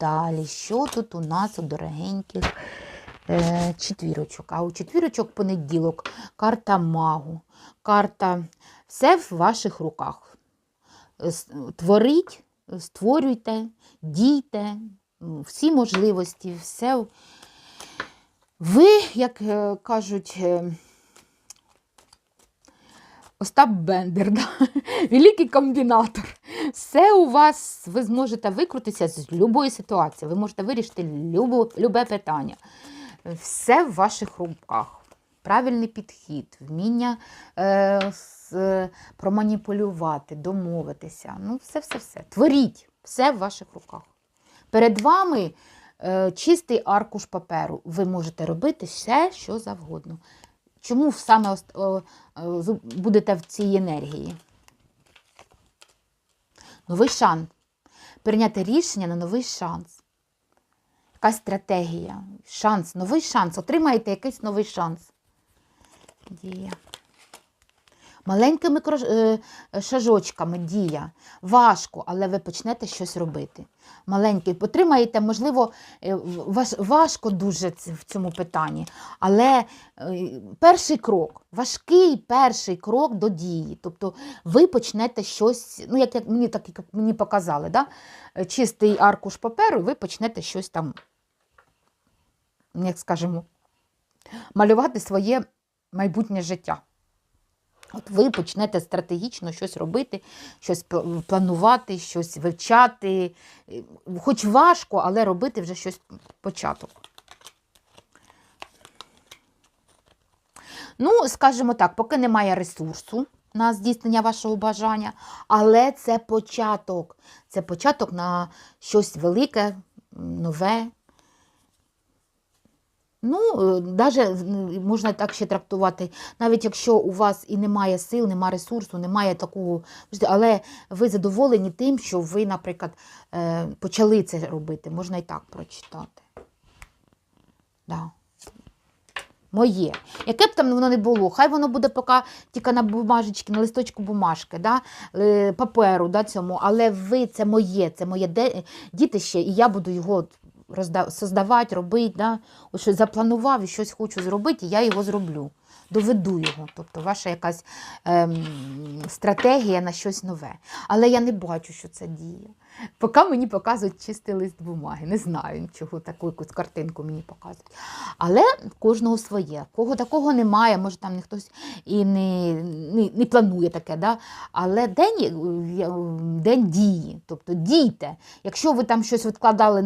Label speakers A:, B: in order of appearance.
A: далі. Що тут у нас у дорогеньких е, четвірочок? А у четвірочок понеділок карта магу. Карта все в ваших руках. С- Творіть, створюйте, дійте, всі можливості, все. Ви, як е, кажуть, е, Остап Бендер, да? великий комбінатор. Все у вас, ви зможете викрутитися з будь-якої ситуації. Ви можете вирішити любу, любе питання. Все в ваших руках. Правильний підхід, вміння е, с, проманіпулювати, домовитися. Ну, все-все-все. Творіть, все в ваших руках. Перед вами е, чистий аркуш паперу. Ви можете робити все, що завгодно. Чому саме е, будете в цій енергії? Новий шанс. Прийняти рішення на новий шанс. Якась стратегія, шанс, новий шанс. Отримаєте якийсь новий шанс. Дія. Маленькими е, шажочками дія. Важко, але ви почнете щось робити. Маленький. Отримаєте, можливо, е, важко дуже в цьому питанні. Але е, перший крок, важкий перший крок до дії. Тобто ви почнете щось, ну, як, як мені так як мені показали, да? чистий аркуш паперу, ви почнете щось там, як скажемо, малювати своє майбутнє життя. От ви почнете стратегічно щось робити, щось планувати, щось вивчати. Е, Хоч важко, але робити вже щось початок. Ну, скажімо так, поки немає ресурсу на здійснення вашого бажання, але це початок. Це початок на щось велике, нове. Ну, навіть можна так ще трактувати, навіть якщо у вас і немає сил, немає ресурсу, немає такого, але ви задоволені тим, що ви, наприклад, е, почали це робити. Можна і так прочитати. Да. Моє. Яке б там воно не було, хай воно буде поки тільки на бумажечці, на листочку бумажки, да? е, паперу, да, цьому, але ви це моє, це моє дітище, і я буду його от розда- создавати, робити. Да? Щось запланував і щось хочу зробити, я його зроблю. Доведу його. Тобто ваша якась ем, стратегія на щось нове. Але я не бачу, що це діє. Поки мені показують чистий лист бумаги. Не знаю, чого таку якусь картинку мені показують. Але кожного своє. Кого такого немає, може там не хтось і не, не, не планує таке. Да? Але день, е, день дії, тобто дійте. Якщо ви там щось відкладали